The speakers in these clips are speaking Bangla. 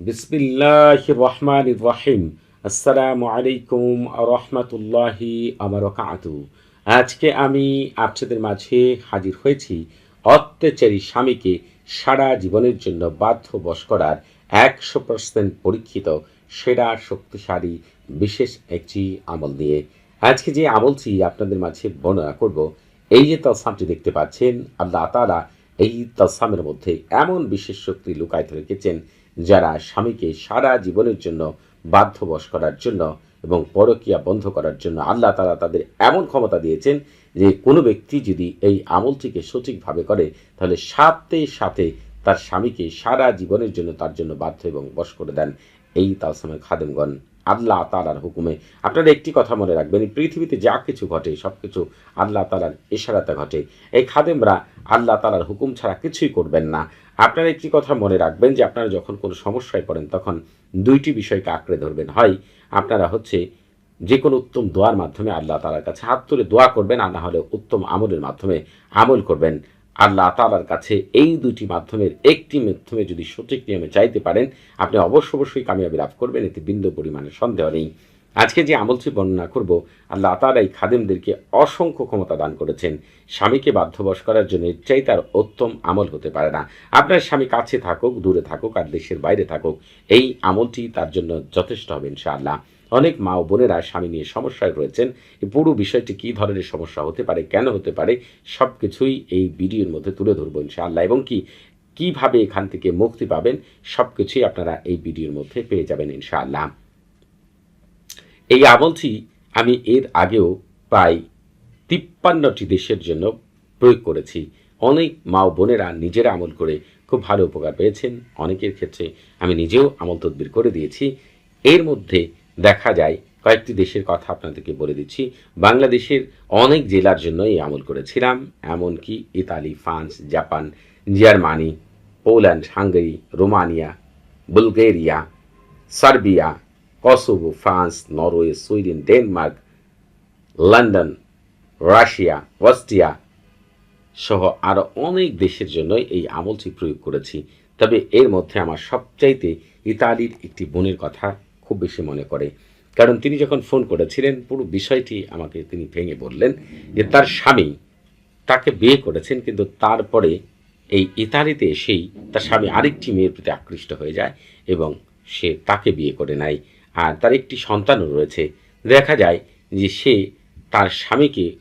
বিসমিল্লাহ রহমান রাহিম। আসসালামু আলাইকুম রহমতুল্লাহি আমারকাতু আজকে আমি আপনাদের মাঝে হাজির হয়েছি অত্যাচারী স্বামীকে সারা জীবনের জন্য বাধ্য বশ করার একশো পার্সেন্ট পরীক্ষিত, সেরা, শক্তিশালী, বিশেষ একটি আমল নিয়ে। আজকে যে আমলটি আপনাদের মাঝে বর্ণনা করব, এই যে তসামটি দেখতে পাচ্ছেন, আল্লাহ তালা এই তসামের মধ্যে এমন বিশেষ শক্তি লুকায়িত রেখেছেন যারা স্বামীকে সারা জীবনের জন্য বাধ্যবশ করার জন্য এবং পরকিয়া বন্ধ করার জন্য আল্লাহ তালা তাদের এমন ক্ষমতা দিয়েছেন যে কোনো ব্যক্তি যদি এই আমলটিকে সঠিকভাবে করে, তাহলে সাথে সাথে তার স্বামীকে সারা জীবনের জন্য তার জন্য বাধ্য এবং বশ করে দেন। এই তালসামের খাদেমগণ। আল্লাহ তালার হুকুমে। আপনারা একটি কথা মনে রাখবেন, এই পৃথিবীতে যা কিছু ঘটে, সব কিছু আল্লাহ তালার ইশারাতে ঘটে। এই খাদেমরা আল্লাহ তালার হুকুম ছাড়া কিছুই করবেন না। আপনারা একটি কথা মনে রাখবেন যে আপনারা যখন কোনো সমস্যায় পড়েন, তখন দুইটি বিষয়কে আঁকড়ে ধরবেন। হয়, আপনারা হচ্ছে যে কোনো উত্তম দোয়ার মাধ্যমে আল্লাহ তালার কাছে হাত তুলে দোয়া করবেন, আর না হলে উত্তম আমলের মাধ্যমে আমল করবেন। আল্লাহ তালার কাছে এই দুটি মাধ্যমের একটি মাধ্যমে যদি সঠিক নিয়মে চাইতে পারেন, আপনি অবশ্য অবশ্যই কামিয়াবি লাভ করবেন, এতে বিন্দু পরিমাণে সন্দেহ নেই। আজকে যে আমলটি বর্ণনা করব, আল্লাহ তালা এই খাদেমদেরকে অসংখ্য ক্ষমতা দান করেছেন। স্বামীকে বাধ্যবশ করার জন্য এর চাই তার উত্তম আমল হতে পারে না। আপনার স্বামী কাছে থাকুক, দূরে থাকুক, আর দেশের বাইরে থাকুক, এই আমলটি তার জন্য যথেষ্ট হবে ইনশাআল্লাহ। অনেক মা ও বোনেরা স্বামী নিয়ে সমস্যায় রয়েছেন। এই পুরো বিষয়টি কী ধরনের সমস্যা হতে পারে, কেন হতে পারে সব কিছুই এই ভিডিওর মধ্যে তুলে ধরবো ইনশাআল্লাহ। এবং কি, কীভাবে এখান থেকে মুক্তি পাবেন সব কিছুই আপনারা এই ভিডিওর মধ্যে পেয়ে যাবেন ইনশাআল্লাহ। এই আমলটি আমি এর আগেও প্রায় তিপ্পান্নটি দেশের জন্য প্রয়োগ করেছি। অনেক মা ও বোনেরা নিজেরা আমল করে খুব ভালো উপকার পেয়েছেন। অনেকের ক্ষেত্রে আমি নিজেও আমল তদবির করে দিয়েছি। এর মধ্যে দেখা যায়। কয়েকটি দেশের কথা আপনাদেরকে বলে দিচ্ছি। বাংলাদেশের অনেক জেলার জন্য এই আমল করেছিলাম। এমনকি Italy, France, Japan, Germany, Poland, Hungary, Romania, Bulgaria, Serbia, Kosovo, France, Norway, Sweden, Denmark, London, Russia, Austria সহ আরও অনেক দেশের জন্যই এই আমলটি প্রয়োগ করেছি। তবে এর মধ্যে আমার সবচাইতে ইতালির একটি বোনের কথা খুব বেশি মনে করে। কারণ তিনি যখন ফোন করেছিলেন, পুরো বিষয়টি আমাকে তিনি ভেঙে বললেন যে, তার স্বামী তাকে বিয়ে করেছেন, কিন্তু তারপরে এই ইতালিতে এসেই তার স্বামী আরেকটি মেয়ের প্রতি আকৃষ্ট হয়ে যায় এবং সে তাকে বিয়ে করে নেয়। আর তার একটি সন্তানও রয়েছে। দেখা যায় যে, সে তার স্বামীকে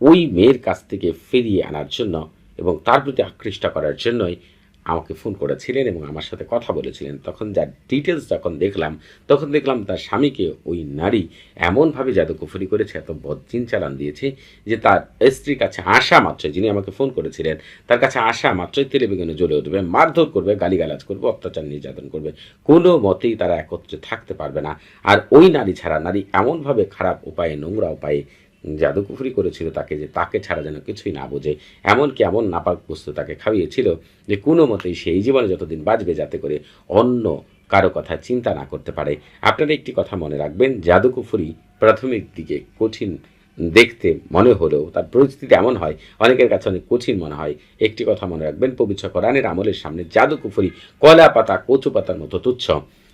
ওই মেয়ের কাছ থেকে ফিরিয়ে আনার জন্য এবং তার প্রতি আকৃষ্ট করার জন্যই আমাকে ফোন করেছিলেন এবং আমার সাথে কথা বলেছিলেন। তখন যার ডিটেলস যখন দেখলাম, তখন দেখলাম তার স্বামীকে ওই নারী এমনভাবে জাদুকুফরি করেছে, এত বজ্জিন চালান দিয়েছে যে তার স্ত্রীর কাছে আসা মাত্রই, যিনি আমাকে ফোন করেছিলেন, তার কাছে আসা মাত্রই তেলেবেগুনে জ্বলে উঠবে, মারধর করবে, গালিগালাজ করবে, অত্যাচার নির্যাতন করবে। কোনো মতেই তারা একত্রে থাকতে পারবে না। আর ওই নারী ছাড়া নারী এমনভাবে খারাপ উপায়ে, নোংরা উপায়ে জাদুকুফরি করেছিল তাকে যে তাকে ছাড়া যেন কিছুই না বোঝে। এমনকি এমন নাপাক বস্তু তাকে খাইয়েছিল যে কোনো মতেই সেই জীবনে যতদিন বাঁচবে যাতে করে অন্য কারও কথা চিন্তা না করতে পারে। আপনারা একটি কথা মনে রাখবেন, জাদুকুফরি প্রাথমিক দিকে কঠিন দেখতে মনে হলেও তার পরিস্থিতি এমন হয়, অনেকের কাছে অনেক কঠিন মনে হয়। একটি কথা মনে রাখবেন, পবিত্র কোরআনের আমলের সামনে জাদুকুফরি কলা পাতা কচু পাতার মতো তুচ্ছ।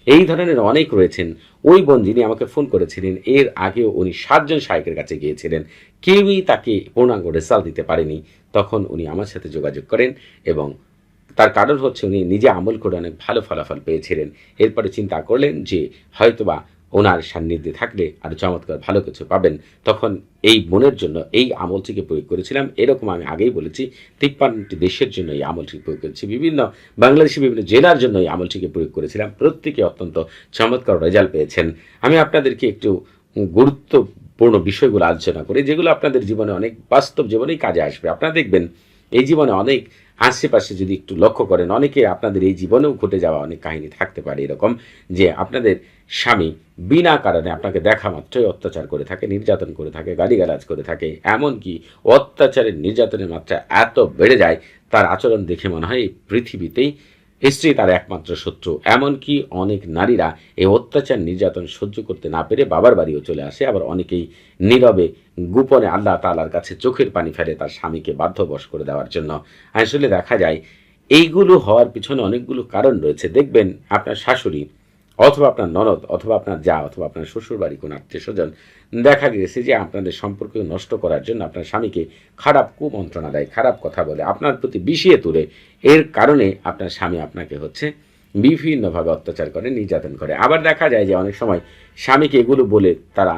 এই ধরনের অনেক রয়েছেন। ওই বোন যিনি আমাকে ফোন করেছিলেন, এর আগেও উনি সাতজন শায়কের কাছে গিয়েছিলেন। কেউই তাকে পূর্ণাঙ্গ রেজাল্ট দিতে পারেনি। তখন উনি আমার সাথে যোগাযোগ করেন এবং তার কারণ হচ্ছে উনি নিজে আমল করে অনেক ভালো ফলাফল পেয়েছিলেন। এরপরে চিন্তা করলেন যে হয়তোবা ওনার সান্নিধ্যে থাকলে আর চমৎকার ভালো কিছু পাবেন। তখন এই মনের জন্য, এই আমলটিকে প্রয়োগ করেছিলাম। এরকম আমি আগেই বলেছি, তিপ্পান্নটি দেশের জন্য এই আমলটি প্রয়োগ করেছি। বিভিন্ন বাংলাদেশের বিভিন্ন জেলার জন্য এই আমলটিকে প্রয়োগ করেছিলাম। প্রত্যেকে অত্যন্ত চমৎকার রেজাল্ট পেয়েছেন। আমি আপনাদেরকে একটু গুরুত্বপূর্ণ বিষয়গুলো আলোচনা করি, যেগুলো আপনাদের জীবনে অনেক বাস্তব জীবনেই কাজে আসবে। আপনারা দেখবেন, এই জীবনে অনেক আশেপাশে যদি একটু লক্ষ্য করেন, অনেকে আপনাদের এই জীবনেও ঘটে যাওয়া অনেক কাহিনী থাকতে পারে এরকম যে আপনাদের স্বামী বিনা কারণে আপনাকে দেখা মাত্রই অত্যাচার করে থাকে, নির্যাতন করে থাকে, গালিগালাজ করে থাকে। এমনকি অত্যাচারের নির্যাতনের মাত্রা এত বেড়ে যায়, তার আচরণ দেখে মনে হয় এই পৃথিবীতেই স্ত্রী তার একমাত্র শত্রু। এমনকি অনেক নারীরা এই অত্যাচার নির্যাতন সহ্য করতে না পেরে বাবার বাড়িও চলে আসে। আবার অনেকেই নীরবে গোপনে আল্লাহ তালার কাছে চোখের পানি ফেলে তার স্বামীকে বাধ্যবশ করে দেওয়ার জন্য। আসলে দেখা যায়, এইগুলো হওয়ার পিছনে অনেকগুলো কারণ রয়েছে। দেখবেন, আপনার শাশুড়ি অথবা আপনার ননদ, অথবা আপনার যা, অথবা আপনার শ্বশুর বাড়ি কোনো আত্মীয় স্বজন দেখা গিয়েছে যে আপনাদের সম্পর্ক নষ্ট করার জন্য আপনার স্বামীকে খারাপ কুমন্ত্রণা দেয় খারাপ কথা বলে আপনার প্রতি বিষিয়ে তুলে। এর কারণে আপনার স্বামী আপনাকে হচ্ছে বিভিন্নভাবে অত্যাচার করে নির্যাতন করে। আবার দেখা যায় যে অনেক সময় স্বামীকে এগুলো বলে তারা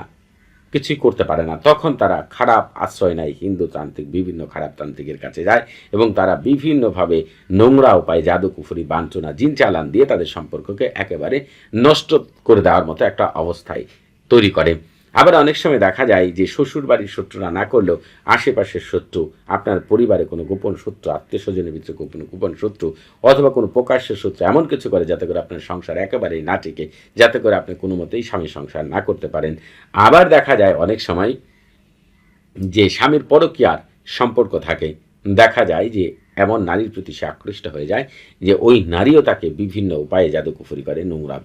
কিছুই করতে পারে না। তখন তারা খারাপ আশ্রয় নেয় হিন্দু তান্ত্রিক বিভিন্ন খারাপ তান্ত্রিকের কাছে যায় এবং তারা বিভিন্নভাবে নোংরা উপায় জাদু কুফুরি বাঞ্ছনা জিন চালান দিয়ে তাদের সম্পর্ককে একেবারে নষ্ট করে দেওয়ার মতো একটা অবস্থায় তৈরি করে। আবার অনেক সময় দেখা যায় যে শ্বশুর বাড়ির শত্রুরা না করলেও আশেপাশের শত্রু, আপনার পরিবারে কোনো গোপন শত্রু, আত্মীয় স্বজনের ভিতরে গোপন গোপন শত্রু, অথবা কোনো প্রকাশ্যের শত্রু এমন কিছু করে যাতে করে আপনার সংসার একেবারেই না টেকে, যাতে করে আপনি কোনো মতেই স্বামী সংসার না করতে পারেন। আবার দেখা যায় অনেক সময় যে স্বামীর পরকীয়ার সম্পর্ক থাকে, দেখা যায় যে এমন নারীর প্রতি সে আকৃষ্ট হয়ে যায় যে ওই নারীও তাকে বিভিন্ন উপায়ে জাদুকুফুরি করে, নোংরা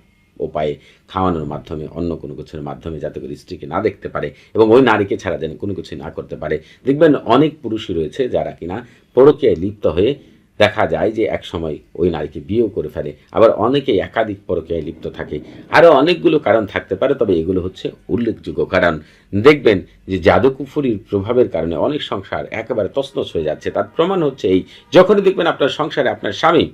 উপায়ে খাওয়ানোর মাধ্যমে, অন্য কোনো কিছুর মাধ্যমে যাতে করে স্ত্রীকে না দেখতে পারে এবং ওই নারীকে ছাড়া যেন কোনো কিছু না করতে পারে। দেখবেন অনেক পুরুষই রয়েছে যারা কিনা পরকীয়ায় লিপ্ত হয়ে দেখা যায় যে এক সময় ওই নারীকে বিয়েও করে ফেলে, আবার অনেকেই একাধিক পরকীয়ায় লিপ্ত থাকে। আরও অনেকগুলো কারণ থাকতে পারে, তবে এগুলো হচ্ছে উল্লেখযোগ্য কারণ। দেখবেন যে জাদুকুফুরির প্রভাবের কারণে অনেক সংসার একেবারে তছনছ হয়ে যাচ্ছে। তার প্রমাণ হচ্ছে এই, যখনই দেখবেন আপনার সংসারে আপনার স্বামী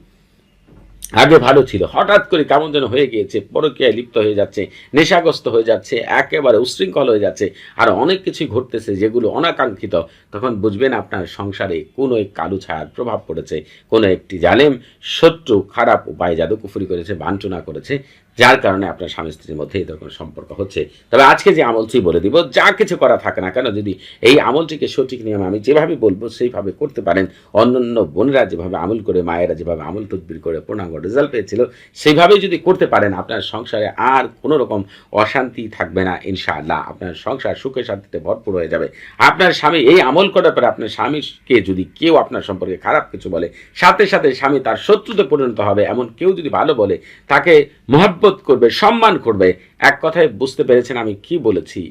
আগে ভালো ছিল। হঠাৎ করে কেমন যেন হয়ে গিয়েছে, পরকীয়ায় লিপ্ত হয়ে যাচ্ছে, নেশাগ্রস্ত হয়ে যাচ্ছে, একেবারে উশৃঙ্খল হয়ে যাচ্ছে, আর অনেক কিছু ঘটতেছে যেগুলো অনাকাঙ্ক্ষিত। তখন বুঝবেন আপনার সংসারে কোনো এক কালো ছায়ার প্রভাব পড়েছে, কোনো একটি জালেম শত্রু, খারাপ উপায়, জাদুকুফুরি করেছে বাঞ্চনা করেছে যার কারণে আপনার স্বামী স্ত্রীর মধ্যে এই ধরনের সম্পর্ক হচ্ছে। তবে আজকে যে আমলটি বলে দিব, যা কিছু করা থাকে না কেন, যদি এই আমলটিকে সঠিক নিয়মে আমি যেভাবে বলব, সেইভাবে করতে পারেন। অন্যান্য বোনেরা যেভাবে আমল করে, মায়েরা যেভাবে আমল তদবির করে, পূর্ণাঙ্গ রেজাল্ট পেয়েছিল, সেইভাবে যদি করতে পারেন, আপনার সংসারে আর কোনো রকম অশান্তি থাকবে না, ইনশাআল্লাহ। আপনার সংসার সুখে শান্তিতে ভরপুর হয়ে যাবে। আপনার স্বামী এই আমল করার পরে আপনার স্বামীকে যদি কেউ আপনার সম্পর্কে খারাপ কিছু বলে, সাথে সাথে স্বামী তার শত্রুতে পরিণত হবে, এমন কেউ যদি ভালো বলে, তাকে মহব্বত করবে, সম্মান করবে। এক কথায় বুঝতে পেরেছেন আমি কি বলেছি।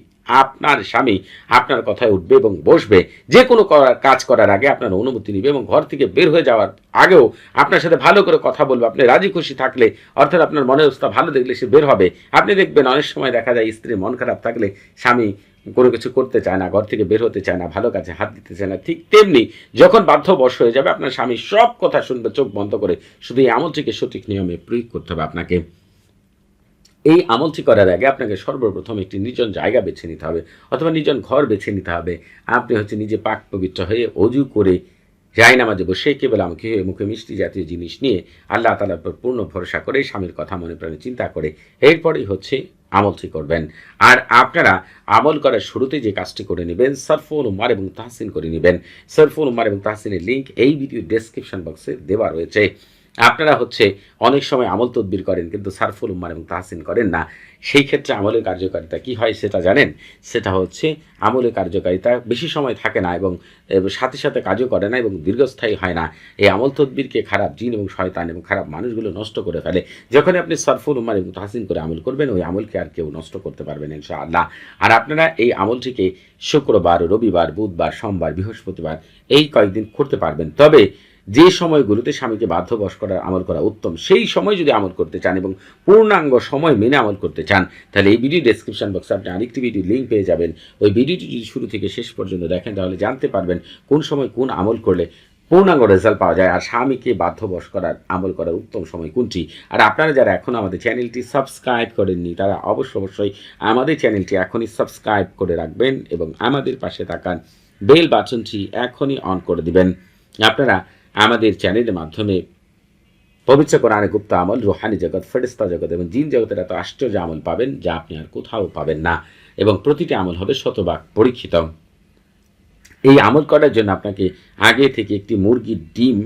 আপনার স্বামী আপনার কথায় উঠবে এবং বসবে। যে কোনো কাজ করার আগে আপনার অনুমতি নিবে এবং ঘর থেকে বের হয়ে যাওয়ার আগেও আপনার সাথে ভালো করে কথা বলবে। আপনি রাজি খুশি থাকলে, অর্থাৎ আপনার মনের অবস্থা ভালো দেখলে সে বের হবে। আপনি দেখবেন অনেক সময় দেখা যায় স্ত্রীর মন খারাপ থাকলে স্বামী কোনো কিছু করতে চায় না, ঘর থেকে বের হতে চায় না, ভালো কাজে হাত দিতে চায় না। ঠিক তেমনি যখন বাধ্যবশ হয়ে যাবে, আপনার স্বামী সব কথা শুনবে, চোখ বন্ধ করে। শুধু এই আমলটিকে সঠিক নিয়মে প্রয়োগ করতে হবে আপনাকে। এই আমলটি করার আগে আপনাকে সর্বপ্রথম একটি নির্জন জায়গা বেছে নিতে হবে অথবা নির্জন ঘর বেছে নিতে হবে। আপনি হচ্ছে নিজে পাক পবিত্র হয়ে অজু করে যাই নামাজে বসে কেবল আমাকে মুখে মিষ্টি জাতীয় জিনিস নিয়ে আল্লাহ তালার উপর পূর্ণ ভরসা করে স্বামীর কথা মনে প্রাণে চিন্তা করে এরপরেই হচ্ছে আমলটি করবেন। আর আপনারা আমল করার শুরুতে যে কাজটি করে নেবেন সারফুল উমার এবং তাহসিন করে নেবেন। সারফুল উমার এবং তাহসিনের লিঙ্ক এই ভিডিও ডেসক্রিপশন বক্সে দেওয়া রয়েছে। আপনারা হচ্ছে অনেক সময় আমল তদবির করেন, কিন্তু সারফুল উম্মার এবং তাহসিন করেন না। সেই ক্ষেত্রে আমলের কার্যকারিতা কি হয় সেটা জানেন? সেটা হচ্ছে আমলের কার্যকারিতা বেশি সময় থাকে না এবং সাথে সাথে কাজও করে না এবং দীর্ঘস্থায়ী হয় না। এই আমল তদবিরকে খারাপ জিন এবং শয়তান এবং খারাপ মানুষগুলো নষ্ট করে ফেলে। যখন আপনি সারফুল উম্মার এবং তাহসিন করে আমল করবেন, ওই আমলকে আর কেউ নষ্ট করতে পারবেন ইনশাআল্লাহ। আর আপনারা এই আমলটিকে শুক্রবার, রবিবার, বুধবার, সোমবার, বৃহস্পতিবার এই কয়েকদিন করতে পারবেন। তবে যে সময়গুলোতে স্বামীকে বাধ্যবশ করার আমল করা উত্তম, সেই সময় যদি আমল করতে চান এবং পূর্ণাঙ্গ সময় মেনে আমল করতে চান, তাহলে এই ভিডিও ডেসক্রিপশন বক্সে আপনি আরেকটি ভিডিও লিঙ্ক পেয়ে যাবেন। ওই ভিডিওটি যদি শুরু থেকে শেষ পর্যন্ত দেখেন, তাহলে জানতে পারবেন কোন সময় কোন আমল করলে পূর্ণাঙ্গ রেজাল্ট পাওয়া যায় আর স্বামীকে বাধ্যবশ করার আমল করার উত্তম সময় কোনটি। আর আপনারা যারা এখন আমাদের চ্যানেলটি সাবস্ক্রাইব করেননি, তারা অবশ্য অবশ্যই আমাদের চ্যানেলটি এখনই সাবস্ক্রাইব করে রাখবেন এবং আমাদের পাশে থাকার বেল বাটনটি এখনই অন করে দিবেন। আপনারা আমাদের চ্যানেলের মাধ্যমে পবিত্র কোরআনে গুপ্ত আমল, রুহানি জগৎ ফেরিস্তা জগৎ এবং জিন জগতের এত আশ্চর্য আমল পাবেন যা আপনি আর কোথাও পাবেন না এবং প্রতিটি আমল হবে শতভাগ পরীক্ষিত। এই আমল করার জন্য আপনাকে আগে থেকে একটি মুরগির ডিম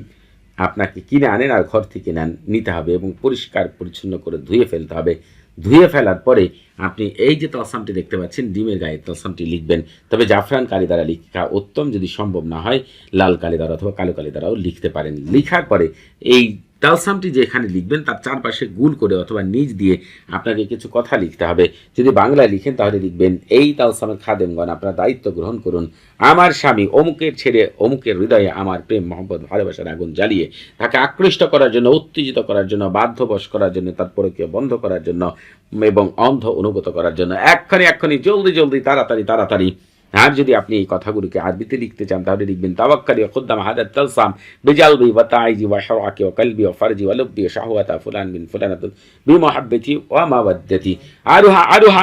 আপনাকে কিনে আনেন আর ঘর থেকে নেন, নিতে হবে এবং পরিষ্কার পরিচ্ছন্ন করে ধুয়ে ফেলতে হবে। ধুয়ে ফেলার পরে আপনি এই যে তলসামটি দেখতে পাচ্ছেন, ডিমের গায়ে তলসামটি লিখবেন। তবে জাফরান কালী দ্বারা লিখা উত্তম যদি সম্ভব না হয়, লাল কালি দ্বারা অথবা কালো কালি দ্বারাও লিখতে পারেন। লিখার পরে এই তালসামটি যেখানে লিখবেন, তার চারপাশে গুল করে অথবা নিচ দিয়ে আপনাকে কিছু কথা লিখতে হবে। যদি বাংলায় লিখেন তাহলে লিখবেন, এই তালসামের খাদেমগণ, আপনার দায়িত্ব গ্রহণ করুন। আমার স্বামী অমুকের ছেড়ে, অমুকের হৃদয়ে আমার প্রেম, মহব্বত, ভালোবাসার আগুন জ্বালিয়ে তাকে আকৃষ্ট করার জন্য, উত্তেজিত করার জন্য, বাধ্যবশ করার জন্য, তার পরকীয় বন্ধ করার জন্য এবং অন্ধ অনুগত করার জন্য। এক্ষণি এক্ষণি জলদি জলদি, তাড়াতাড়ি তাড়াতাড়ি আর যদি আপনি এই কথাগুলোকে আরবিতে লিখতে চান, তাহলে লিখবেন, তাওয়াক্কালি খুদ্দাম হাদাত তালসাম ওয়া তাইজি ওয়া ওয়া কলবি ওয়া ফারজি ওয়া ওয়া শাহওয়াতা ফুলান ফুলানাত বিমুহাব্বতি ওয়া মাওয়াদ্দাতি। আরুহা আরুহা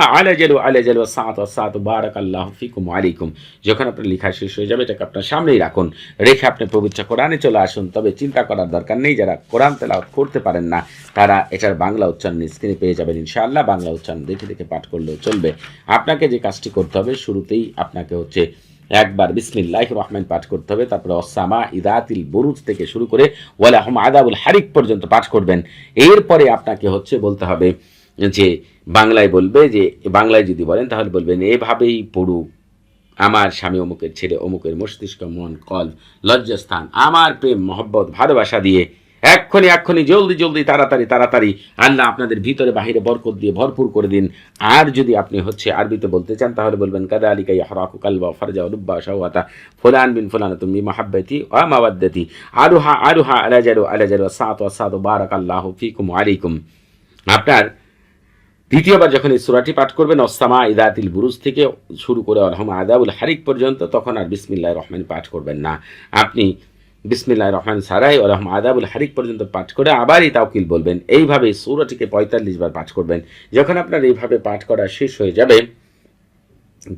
সাত ওয়া সাত বারাকাল্লাহু ফিকুম ওয়া আলাইকুম। যখন আপনার লেখা শেষ হয়ে যাবে, এটাকে আপনার সামনেই রাখুন। রেখে আপনি পবিত্র কোরআনে চলে আসুন। তবে চিন্তা করার দরকার নেই, যারা কোরআন তেলাওয়াত করতে পারেন না, তারা এটার বাংলা উচ্চারণ স্ক্রিনে পেয়ে যাবেন ইনশাআল্লাহ। বাংলা উচ্চারণ দেখে দেখে পাঠ করলেও চলবে। আপনাকে যে কাজটি করতে হবে, শুরুতেই আপনাকে হচ্ছে একবার বিসমিল্লাহ রহমান পাঠ করতে হবে। তারপরে অসামা ইদাতিল বুরুজ থেকে শুরু করে ওয়ালা আহম আদাবুল হারিক পর্যন্ত পাঠ করবেন। এরপরে আপনাকে হচ্ছে বলতে হবে যে বাংলায় বলবে যে, বাংলায় যদি বলেন তাহলে বলবেন, এভাবেই পড়ুক আমার স্বামী অমুকের ছেলে, অমুকের মস্তিষ্ক, মন কল লজ্জাস্থান, আমার প্রেম, মহব্বত, ভালোবাসা দিয়ে এক্ষুনি এক্ষুনি, জলদি জলদি, তাড়াতাড়ি তাড়াতাড়ি আল্লাহ আপনাদের ভিতরে বাহিরে বরকত দিয়ে ভরপুর করে দিন। আর যদি আপনি হচ্ছে আরবিতে বলতে চান, তাহলে বলবেন কাদা আলিকা ইয়াহরাকু কালবা ফারজা উলুব্বা শাওয়াতা ফুলান বিন ফুলান তুমি মাহাব্বতি ওয়া মাওয়াদ্দাতি আরুহা আরুহা আলাজারু আলাজারু সাত ওয়া সাত বারাকাল্লাহু ফিকুম আলাইকুম। আপনার দ্বিতীয়বার যখন এই সুরাটি পাঠ করবেন অসামা ইদাতিল বুরুজ থেকে শুরু করে আলহম আদাবুল হারিক পর্যন্ত, তখন আর বিসমিল্লাহ রহমান পাঠ করবেন না। আপনি বিসমিল্লাহ রহমান সারাই ও রহম আদাবুল হারিক পর্যন্ত পাঠ করে আবারই তাওকিল বলবেন এইভাবে সৌরটিকে পঁয়তাল্লিশ বার পাঠ করবেন। যখন আপনার এইভাবে পাঠ করা শেষ হয়ে যাবে,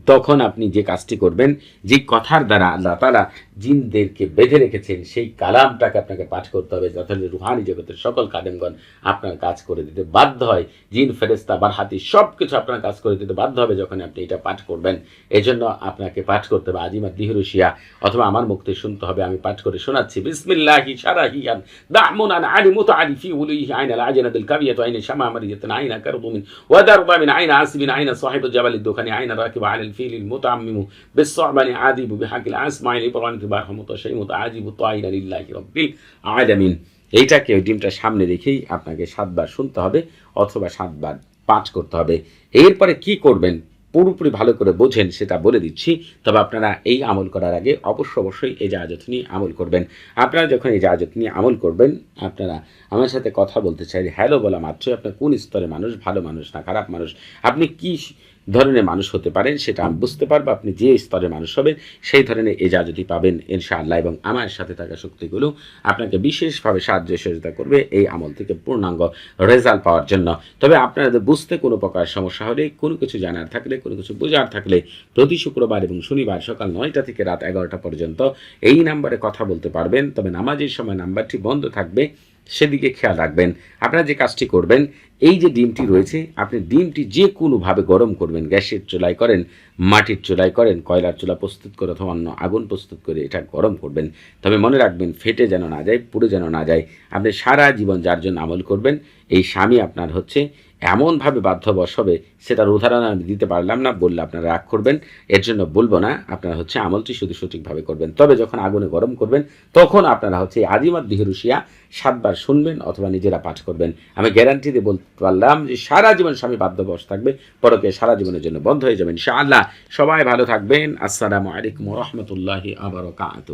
তখন আপনি যে কাজটি করবেন, যে কথার দ্বারা আল্লাহ তালা জিনদেরকে বেঁধে রেখেছেন, সেই কালামটাকে আপনাকে পাঠ করতে হবে, যথাযথ রুহানি জগতের সকল কাদেমগণ আপনার কাজ করে দিতে বাধ্য হয়। জিন ফেরেস্তা বার হাতি সব কিছু আপনার কাজ করে দিতে বাধ্য হবে যখন আপনি এটা পাঠ করবেন। এজন্য আপনাকে পাঠ করতে হবে, আজিমা দিহরুশিয়া, অথবা আমার মুক্তি শুনতে হবে, আমি পাঠ করে শোনাচ্ছি। বিসমিল্লাহি সারাহিয়ান দামুনান আনি মুতাআরিফি উলিহি আইনা আজনাবিল কাবিয়াত আইনা শামা মারিয়াতান, আইনা কারদুমিন, ওয়া দারবামিন আইনা আসবিন, আইনা সাহিবুল জাবালিদ দুখানি, আইনা রাকিব আলাল ফিলিল মুতাআম্মিমু বিসসাবানি আদিবু বিহাকিল আসমাইল ইব্রাহিম মতো তাইন আলিল্লাহ রব্বিল এইটাকে ওই ডিমটা সামনে রেখেই আপনাকে সাতবার শুনতে হবে অথবা সাতবার পাঠ করতে হবে। এরপরে কি করবেন? পুরোপুরি ভালো করে বোঝেন, সেটা বলে দিচ্ছি। তবে আপনারা এই আমল করার আগে অবশ্য অবশ্যই এই জাহাজত নিয়ে আমল করবেন। আপনারা যখন এই জাহাজত নিয়ে আমল করবেন, আপনারা আমার সাথে কথা বলতে চাই হ্যালো বলা মাত্রই আপনার কোন স্তরে মানুষ ভালো মানুষ না খারাপ মানুষ? আপনি কী ধরনের মানুষ হতে পারেন, সেটা আমি বুঝতে পারব, আপনি যে স্তরে মানুষ হবেন, সেই ধরনের এজাজতি পাবেন, ইনশাআল্লাহ, এবং আমার সাথে থাকা শক্তিগুলো আপনাকে বিশেষভাবে সাহায্য সহযোগিতা করবে এই আমল থেকে পূর্ণাঙ্গ রেজাল্ট পাওয়ার জন্য। তবে আপনাদের বুঝতে কোনো প্রকার সমস্যা হলে, কোনো কিছু জানার থাকলে, কোনো কিছু বোঝার থাকলে, প্রতি শুক্রবার এবং শনিবার সকাল নয়টা থেকে রাত এগারোটা পর্যন্ত এই নাম্বারে কথা বলতে পারবেন। তবে নামাজের সময় নাম্বারটি বন্ধ থাকবে। সেদিকে খেয়াল রাখবেন। আপনারা যে কাজটি করবেন, এই যে ডিমটি রয়েছে, আপনি ডিমটি যে কোনোভাবে গরম করবেন, গ্যাসের চুলায় করেন, মাটির চুলায় করেন, কয়লার চুলা প্রস্তুত করে অথবা অন্য আগুন প্রস্তুত করে এটা গরম করবেন। তবে মনে রাখবেন, ফেটে যেন না যায়, পুড়ে যেন না যায়। আপনি সারা জীবন যার জন্য আমল করবেন, এই স্বামী আপনার হচ্ছে এমনভাবে বাধ্যবশ হবে, সেটার উদাহরণ আমি দিতে পারলাম না, বললে আপনারা রাগ করবেন। এর জন্য বলব না, আপনারা হচ্ছে আমলটি শুধু সঠিকভাবে করবেন। তবে যখন আগুনে গরম করবেন, তখন আপনারা হচ্ছে আজিমাত দিহরুশিয়া সাতবার শুনবেন অথবা নিজেরা পাঠ করবেন। আমি গ্যারান্টি দিয়ে বলতে পারলাম যে সারা জীবন স্বামী বাধ্যবশ থাকবে, পরকে সারা জীবনের জন্য বন্ধ হয়ে যাবেন ইনশাআল্লাহ। সবাই ভালো থাকবেন। আসসালামু আলাইকুম রহমতুল্লাহি আবরকাত